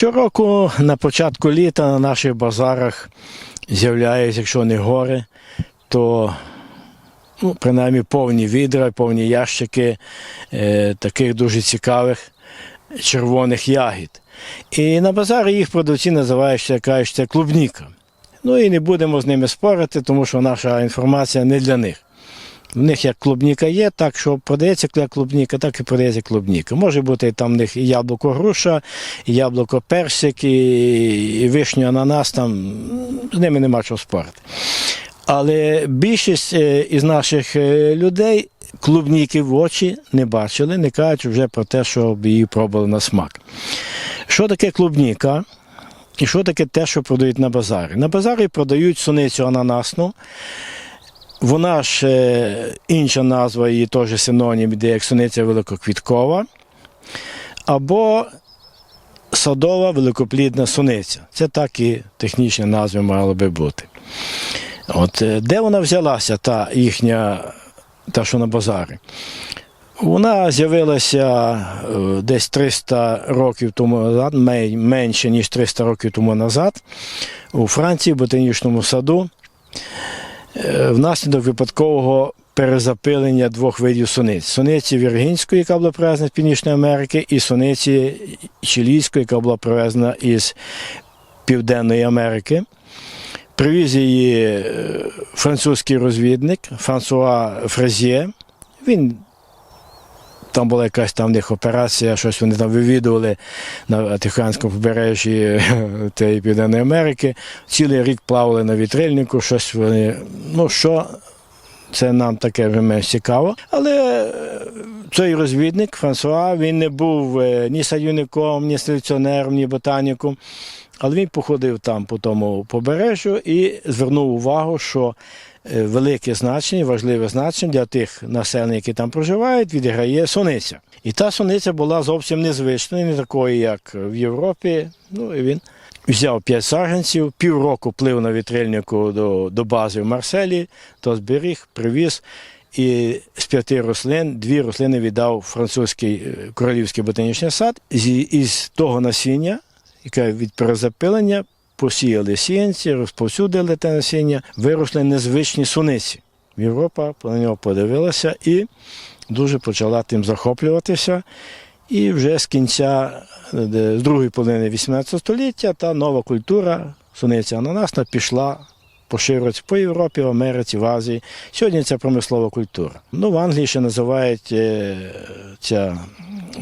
Щороку на початку літа на наших базарах з'являються, якщо не гори, то ну, принаймні повні відра, повні ящики е, таких дуже цікавих червоних ягід. І на базарі їх продавці називають, кажуть, клубніка. Ну і не будемо з ними спорити, тому що наша інформація не для них. В них як клубніка є, так що продається клубніка, так і продається клубніка. Може бути там в них і яблуко груша, і яблуко персик, і, вишню ананас, там з ними нема чого спорити. Але більшість е, із наших е, людей клубніки в очі не бачили, не кажуть вже про те, щоб її пробували на смак. Що таке клубніка? І що таке те, що продають на базарі? На базарі продають суницю ананасну. Вона ж інша назва її теж синонім, іде як суниця великоквіткова, або садова великоплідна суниця. Це так і технічні назви мали би бути. От, е, де вона взялася, та їхня, та, що на базарі? Вона з'явилася е, десь 300 років тому назад, менше ніж 300 років тому назад, у Франції, в ботанічному саду, внаслідок випадкового перезапилення двох видів суниць. Суниці Віргінської, яка була привезена з Північної Америки, і суниці Чилійської, яка була привезена із Південної Америки. Привіз її е, французький розвідник Франсуа Фрезіє. Він там була якась там в них операція, щось вони там вивідували на Тихоянському побережжі тієї Південної Америки. Цілий рік плавали на вітрильнику, щось вони. Ну що, це нам таке менш цікаво. Але е, цей розвідник Франсуа, він не був е, ні садівником, ні селекціонером, ні ботаніком. Але він походив там по тому побережжю і звернув увагу, що е, велике значення, важливе значення для тих населень, які там проживають, відіграє суниця. І та суниця була зовсім незвичною, не такою, як в Європі. Ну і він взяв п'ять саджанців, півроку плив на вітрильнику до, до бази в Марселі, то зберіг, привіз. І з п'яти рослин дві рослини віддав французький е, королівський ботанічний сад. Із того насіння, яке від перезапилення, посіяли сіянці, розповсюдили те насіння, виросли незвичні суниці. Європа на нього подивилася і дуже почала тим захоплюватися. І вже з кінця е, з другої половини 18 століття та нова культура суниця ананасна пішла поширюватися по Європі, в Америці, в Азії. Сьогодні це промислова культура. Ну, в Англії ще називають е, ця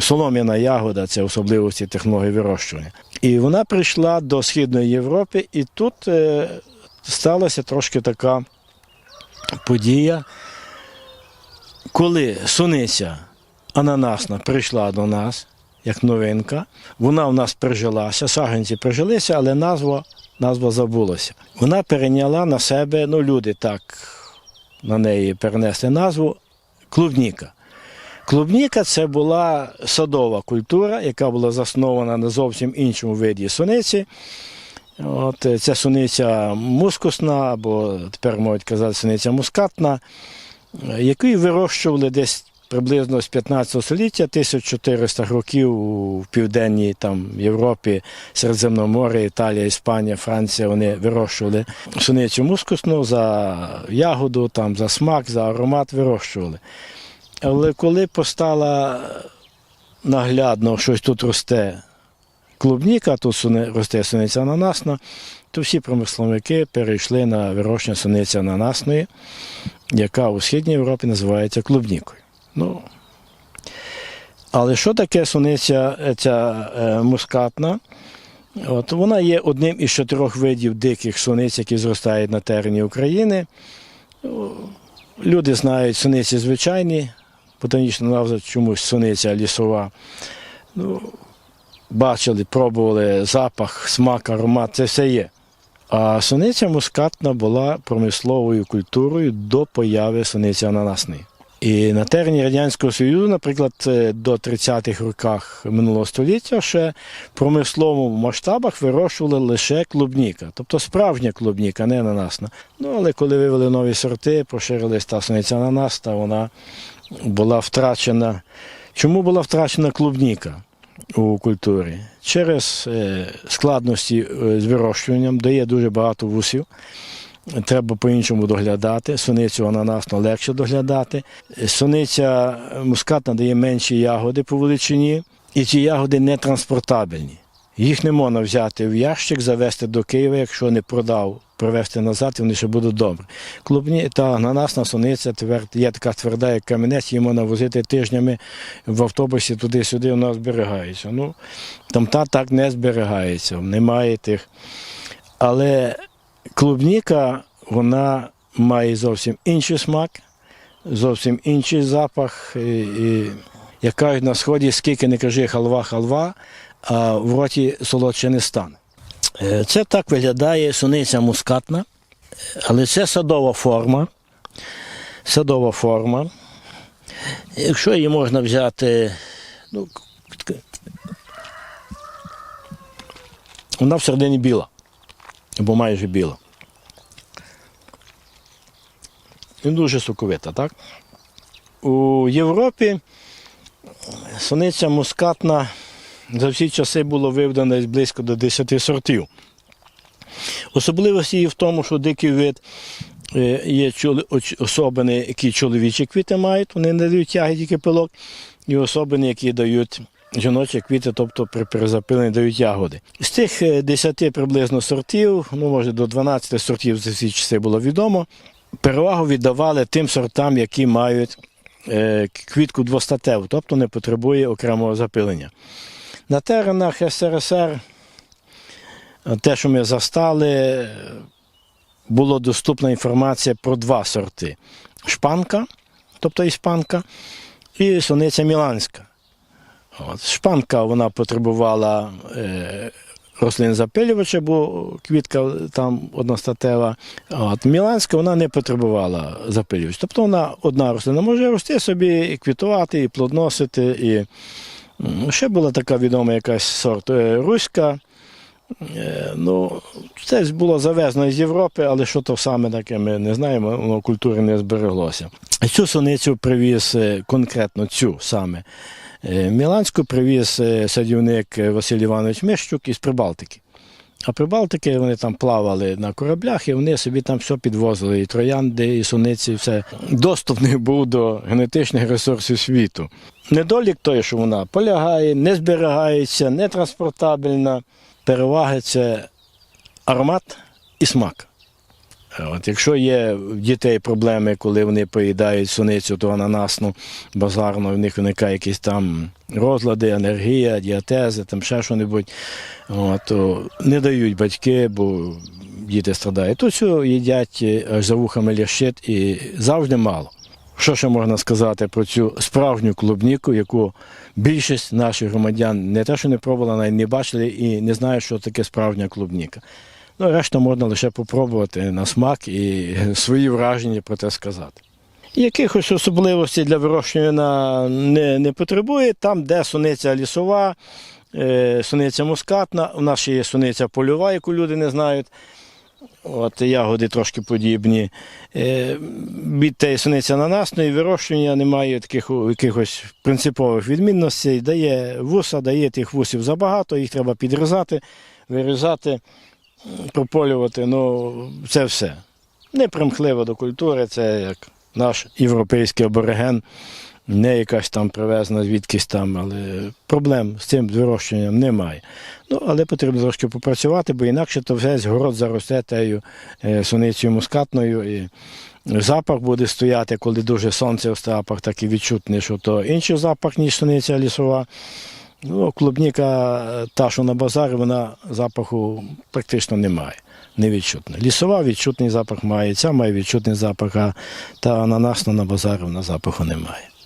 солом'яна ягода, це особливості технології вирощування. І вона прийшла до Східної Європи, і тут е, сталася трошки така подія, коли суниця ананасна прийшла до нас як новинка, вона в нас прижилася, саджанці прижилися, але назва, назва забулася. Вона перейняла на себе, ну люди так на неї перенесли назву клубніка. Клубніка це була садова культура, яка була заснована на зовсім іншому виді суниці. От, ця суниця мускусна, або тепер можуть казати суниця мускатна, яку вирощували десь приблизно з 15 століття, 1400 років у південній там, Європі, Середземномор'я, Італія, Іспанія, Франція вони вирощували суницю мускусну за ягоду, там, за смак, за аромат вирощували. Але коли постала наглядно, щось тут росте клубніка, тут суни- росте суниця ананасна, то всі промисловики перейшли на вирощення суниці ананасної, яка у Східній Європі називається клубнікою. Ну, але що таке суниця е, ця е, мускатна? От, вона є одним із чотирьох видів диких суниць, які зростають на терені України. Люди знають суниці звичайні, ботанічна назва чомусь суниця лісова. Ну, бачили, пробували запах, смак, аромат, це все є. А суниця мускатна була промисловою культурою до появи суниці ананасної. І на терені Радянського Союзу, наприклад, е, до 30-х роках минулого століття ще в промисловому масштабах вирощували лише клубніка, тобто справжня клубніка, не ананасна. Ну, але коли вивели нові сорти, поширилась та суниця ананас, та вона була втрачена. Чому була втрачена клубніка? у культурі. Через е, складності е, з вирощуванням дає дуже багато вусів. Треба по-іншому доглядати. Суницю ананасну легше доглядати. Суниця мускатна дає менші ягоди по величині, і ці ягоди не транспортабельні. Їх не можна взяти в ящик, завезти до Києва, якщо не продав, привезти назад, і вони ще будуть добрі. Клубні та ананасна суниця твер- є така тверда, як камінець, її можна возити тижнями в автобусі туди-сюди, вона зберігається. Ну, там та так не зберігається, немає тих. Але клубніка, вона має зовсім інший смак, зовсім інший запах. І, як кажуть на сході, скільки не кажи халва, халва, а в роті солодше не стане. Е, Це так виглядає суниця мускатна, але це садова форма. Садова форма. Якщо її можна взяти, ну, вона всередині біла, або майже біла. І дуже соковита, так? У Європі суниця мускатна за всі часи було виведено близько до 10 сортів. Особливість її в тому, що дикий вид е, є особини, які чоловічі квіти мають, вони не дають тяги тільки пилок, і особини, які дають жіночі квіти, тобто при перезапиленні дають ягоди. З тих е, 10 приблизно сортів, ну може до 12 сортів за всі часи було відомо, перевагу віддавали тим сортам, які мають е, квітку двостатеву, тобто не потребує окремого запилення. На теренах СРСР е, те, що ми застали, е, була доступна інформація про два сорти: шпанка, тобто іспанка, і суниця міланська. От. Шпанка вона потребувала е, рослин запилювача, бо квітка там одностатева. От. Міланська вона не потребувала запилювача. Тобто вона одна рослина може рости собі, і квітувати, і плодносити. І... Ще була така відома якась сорт е, руська. Е, Ну, це було завезено з Європи, але що то саме таке, ми не знаємо, воно в культурі не збереглося. Цю суницю привіз е, конкретно цю саме е, Міланську привіз садівник Василь Іванович Мищук із Прибалтики. А Прибалтики вони там плавали на кораблях, і вони собі там все підвозили, і троянди, і суниці, і все. Доступ не був до генетичних ресурсів світу. Недолік той, що вона полягає, не зберігається, не транспортабельна. Переваги це аромат і смак. От, якщо є в дітей проблеми, коли вони поїдають суницю, то ананасну, базарну, в них виникає якісь там розлади, алергія, діатези, там ще що-небудь, то не дають батьки, бо діти страдають. То цю їдять е, аж за вухами лящить і завжди мало. Що ще можна сказати про цю справжню клубніку, яку більшість наших громадян не те, що не пробувала, навіть не бачили і не знають, що таке справжня клубніка. Ну, решта можна лише попробувати на смак і свої враження про те сказати. Якихось особливостей для вирощування не, не потребує. Там, де суниця лісова, е, суниця мускатна, у нас ще є суниця польова, яку люди не знають. От ягоди трошки подібні. Е, Від тієї суниці ананасної вирощування немає таких якихось принципових відмінностей. Дає вуса, дає тих вусів забагато, їх треба підрізати, вирізати, прополювати. Ну, це все. Непримхливо до культури, це як наш європейський абориген, не якась там привезена звідкись там, але проблем з цим вирощуванням немає. Ну, але потрібно трошки попрацювати, бо інакше то весь город заросте тею е, суницею мускатною. І запах буде стояти, коли дуже сонце в запах такий відчутний, що то інший запах, ніж суниця лісова. Ну, клубніка, та, що на базарі, вона запаху практично не має. Не відчутна. Лісова відчутний запах має, ця має відчутний запах, а та ананасна на базарі вона запаху не має.